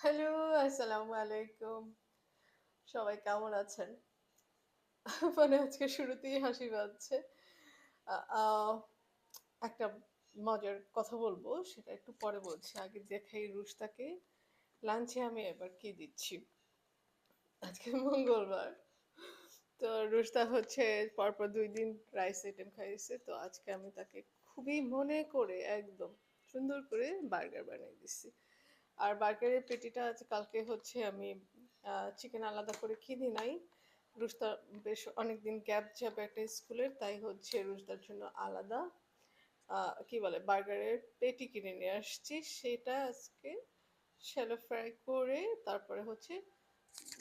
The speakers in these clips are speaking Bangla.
হ্যালো, আসসালামু আলাইকুম। সবাই কেমন আছেন? মানে আজকে শুরুতেই হাসি পাচ্ছে। একটা মজার কথা বলব, সেটা একটু পরে বলছি। আগে দেখাই রুশতাকে লাঞ্চে আমি এবার কি দিচ্ছি। আজকে মঙ্গলবার। তো রুশতা হচ্ছে পরপর ২ দিন রাইস আইটেম খাইছে। তো আজকে আমি তাকে খুবই মনে করে একদম সুন্দর করে বার্গার বানিয়ে দিচ্ছি। আর বার্গারের পেটিটা আজ কালকে হচ্ছে আমি চিকেন আলাদা করে কিনি নাই। রুশতা বেশ অনেকদিন গ্যাপ যাবে একটা স্কুলের, তাই হচ্ছে রুশতার জন্য আলাদা কি বলে বার্গারের পেটি কিনে নিয়ে আসছি। সেটা আজকে শ্যালো ফ্রাই করে তারপরে হচ্ছে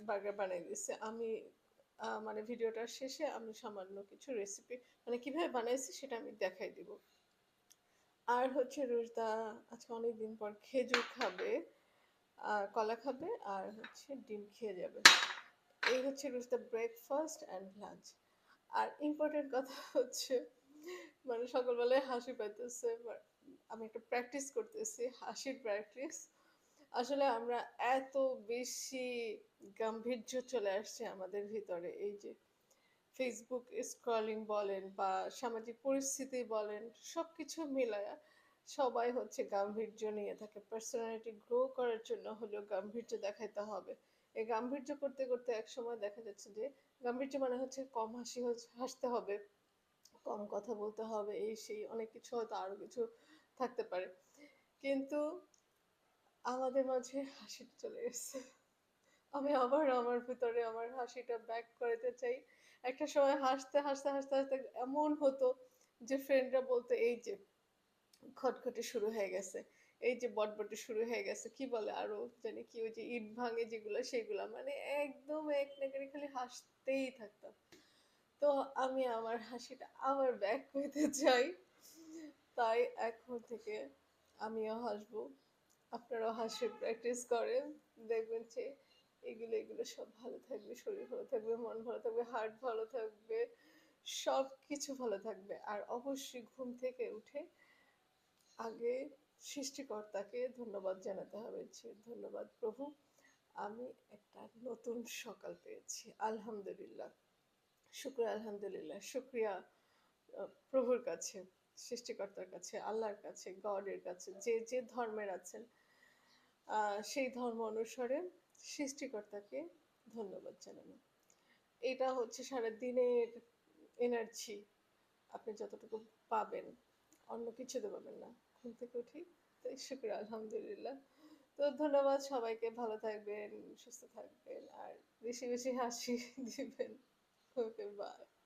বার্গার বানিয়ে দিচ্ছি। আমি মানে ভিডিওটার শেষে আমি সামান্য কিছু রেসিপি মানে কীভাবে বানাইছি সেটা আমি দেখাই দিব। আর হচ্ছে রুশদা আজকে অনেকদিন পর খেজুর খাবে, আর কলা খাবে আর হচ্ছে ডিম খেয়ে যাবে। এই হচ্ছে রুশদার ব্রেকফাস্ট অ্যান্ড লাঞ্চ। আর ইম্পোর্টেন্ট কথা হচ্ছে মানে সকালবেলায় হাসি পাইতেছে। আমি একটা প্র্যাকটিস করতেছি, হাসির প্র্যাকটিস। আসলে আমরা এত বেশি গাম্ভীর্য চলে আসছে আমাদের ভিতরে এই যে ফেসবুক স্ক্রলিং বলেন বা সামাজিক পরিস্থিতি বলেন, সবকিছু মিলায়া সবাই হচ্ছে গাম্ভীর্য নিয়ে থাকে। পার্সোনালিটি গ্রো করার জন্য হলেও গাম্ভীর্য দেখাইতে হবে। এই গাম্ভীর্য করতে, করতে একসময় দেখা যাচ্ছে যে গাম্ভীর্য মানে হচ্ছে কম হাসি হাসতে হবে, কম কথা বলতে হবে, এই সেই অনেক কিছু হয়তো আরও কিছু থাকতে পারে। কিন্তু আমাদের মাঝে হাসিটা চলে এসছে। আমি আবার আমার ভিতরে আমার হাসিটা ব্যাক করাতে চাই। একটা সময় হাসতে, হাসতে, হাসতে, হাসতে এমন হতো যে ফ্রেন্ডরা বলতো, "এই যে খটখটি শুরু হয়ে গেছে। এই যে বটবটি শুরু হয়ে গেছে।" কি বলে আরও জানি কি ওই যে ইট ভাঙে যেগুলা সেগুলা। মানে একদম এক নাগাড়ে খালি হাসতেই থাকতাম। তো আমি আমার হাসিটা আবার ব্যাক পেতে চাই। তাই এখন থেকে আমিও হাসবো। আপনারাও হাসির প্র্যাকটিস করেন। দেখবেন যে এগুলো, এগুলো সব ভালো থাকবে, শরীর ভালো থাকবে, মন ভালো থাকবে, হার্ট ভালো থাকবে, সবকিছু ভালো থাকবে। আর অবশ্যই ঘুম থেকে উঠে আগে সৃষ্টিকর্তাকে ধন্যবাদ জানাতে হবে যে, "ধন্যবাদ প্রভু, আমি একটা নতুন সকাল পেয়েছি। আলহামদুলিল্লাহ। শুকর আলহামদুলিল্লাহ।" শুক্রিয়া প্রভুর কাছে, সৃষ্টিকর্তার কাছে, আল্লাহর কাছে, গডের কাছে, যে, যে ধর্মের আছেন সেই ধর্ম অনুসারে সৃষ্টিকর্তাকে ধন্যবাদ জানানো। এটা হচ্ছে সারাদিনের এনার্জি আপনি যতটুকু পাবেন, অন্য কিছুতে পাবেন না। ঘুম উঠেই তাই শুক্র আলহামদুলিল্লাহ। তো ধন্যবাদ সবাইকে। ভালো থাকবেন, সুস্থ থাকবেন আর বেশি, বেশি হাসি দিবেন। Okay bye.